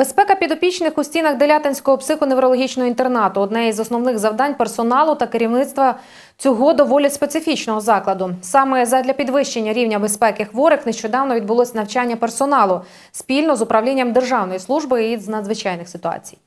Безпека підопічних у стінах Делятинського психоневрологічного інтернату одне із основних завдань персоналу та керівництва цього доволі специфічного закладу. Саме задля підвищення рівня безпеки хворих нещодавно відбулось навчання персоналу спільно з управлінням Державної служби і з надзвичайних ситуацій.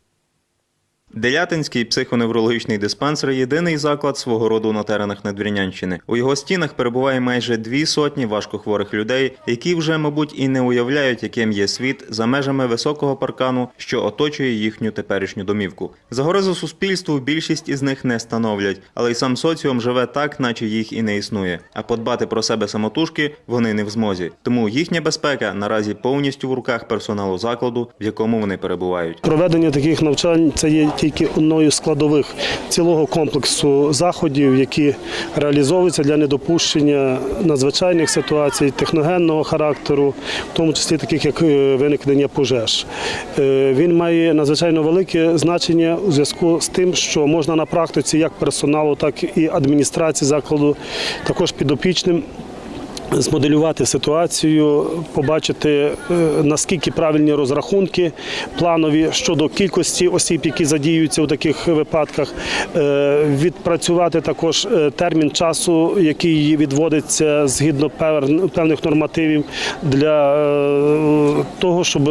Делятинський психоневрологічний диспансер єдиний заклад свого роду на теренах Надвірнянщини. У його стінах перебуває майже дві сотні важкохворих людей, які вже, мабуть, і не уявляють, яким є світ за межами високого паркану, що оточує їхню теперішню домівку. Загрозу суспільству більшість із них не становлять, але й сам соціум живе так, наче їх і не існує. А подбати про себе самотужки вони не в змозі. Тому їхня безпека наразі повністю в руках персоналу закладу, в якому вони перебувають. Проведення таких навчань це є тільки одною з складових цілого комплексу заходів, які реалізовуються для недопущення надзвичайних ситуацій, техногенного характеру, в тому числі таких як е, виникнення пожеж. Е, Він має надзвичайно велике значення у зв'язку з тим, що можна на практиці як персоналу, так і адміністрації закладу, також підопічним змоделювати ситуацію, побачити е, наскільки правильні розрахунки планові щодо кількості осіб, які задіюються у таких випадках, е, відпрацювати також е, термін часу, який відводиться згідно певних нормативів для того, щоб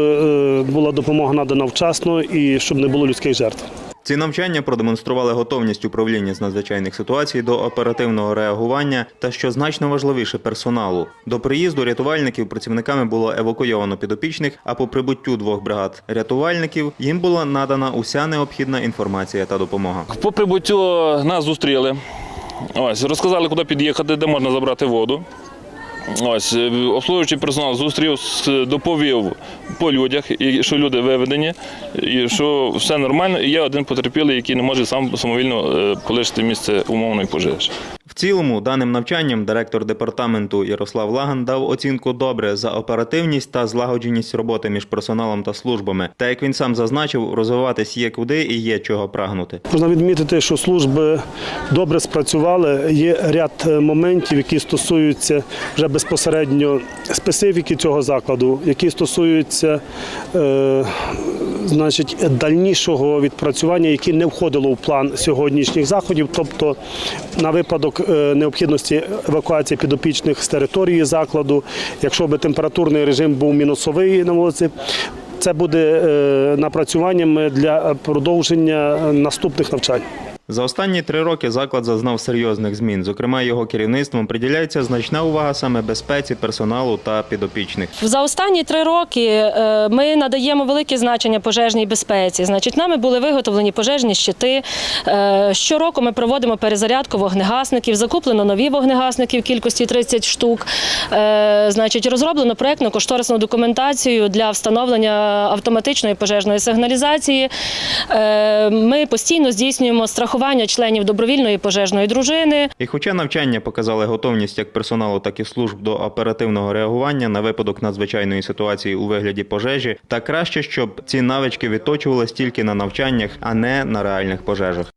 була допомога надана вчасно і щоб не було людських жертв. Ці навчання продемонстрували готовність управління з надзвичайних ситуацій до оперативного реагування та, що значно важливіше, персоналу. До приїзду рятувальників працівниками було евакуйовано підопічних, а по прибуттю двох бригад рятувальників їм була надана уся необхідна інформація та допомога. По прибуттю нас зустріли. Ось, розказали, куди під'їхати, де можна забрати воду. Ось, е, обслуговуючий персонал зустрів, доповів по людях, що люди виведені, і що все нормально. І є один потерпілий, який не може сам самовільно е, полишити місце умовної пожежі. В цілому, даним навчанням директор департаменту Ярослав Лаган дав оцінку добре за оперативність та злагодженість роботи між персоналом та службами. Та як він сам зазначив, розвиватись є куди і є чого прагнути. Можна відмітити, що служби добре спрацювали. Є ряд е, моментів, які стосуються вже безпосередньо специфіки цього закладу, які стосуються е, значить, дальнішого відпрацювання, яке не входило в план сьогоднішніх заходів, тобто на випадок е, необхідності евакуації підопічних з території закладу, якщо би температурний режим був мінусовий на вулиці. Це буде е, напрацюванням для продовження наступних навчань. За останні три роки заклад зазнав серйозних змін. Зокрема, його керівництвом приділяється значна увага саме безпеці персоналу та підопічних. За останні три роки е, ми надаємо велике значення пожежній безпеці. Значить, нами були виготовлені пожежні щити. Е, Щороку ми проводимо перезарядку вогнегасників. Закуплено нові вогнегасники в кількості 30 штук. Е, Значить, розроблено проєктну кошторисну документацію для встановлення автоматичної пожежної сигналізації. Ми постійно здійснюємо страхування членів добровільної пожежної дружини. І хоча навчання показали готовність як персоналу, так і служб до оперативного реагування на випадок надзвичайної ситуації у вигляді пожежі, та краще, щоб ці навички відточувались тільки на навчаннях, а не на реальних пожежах.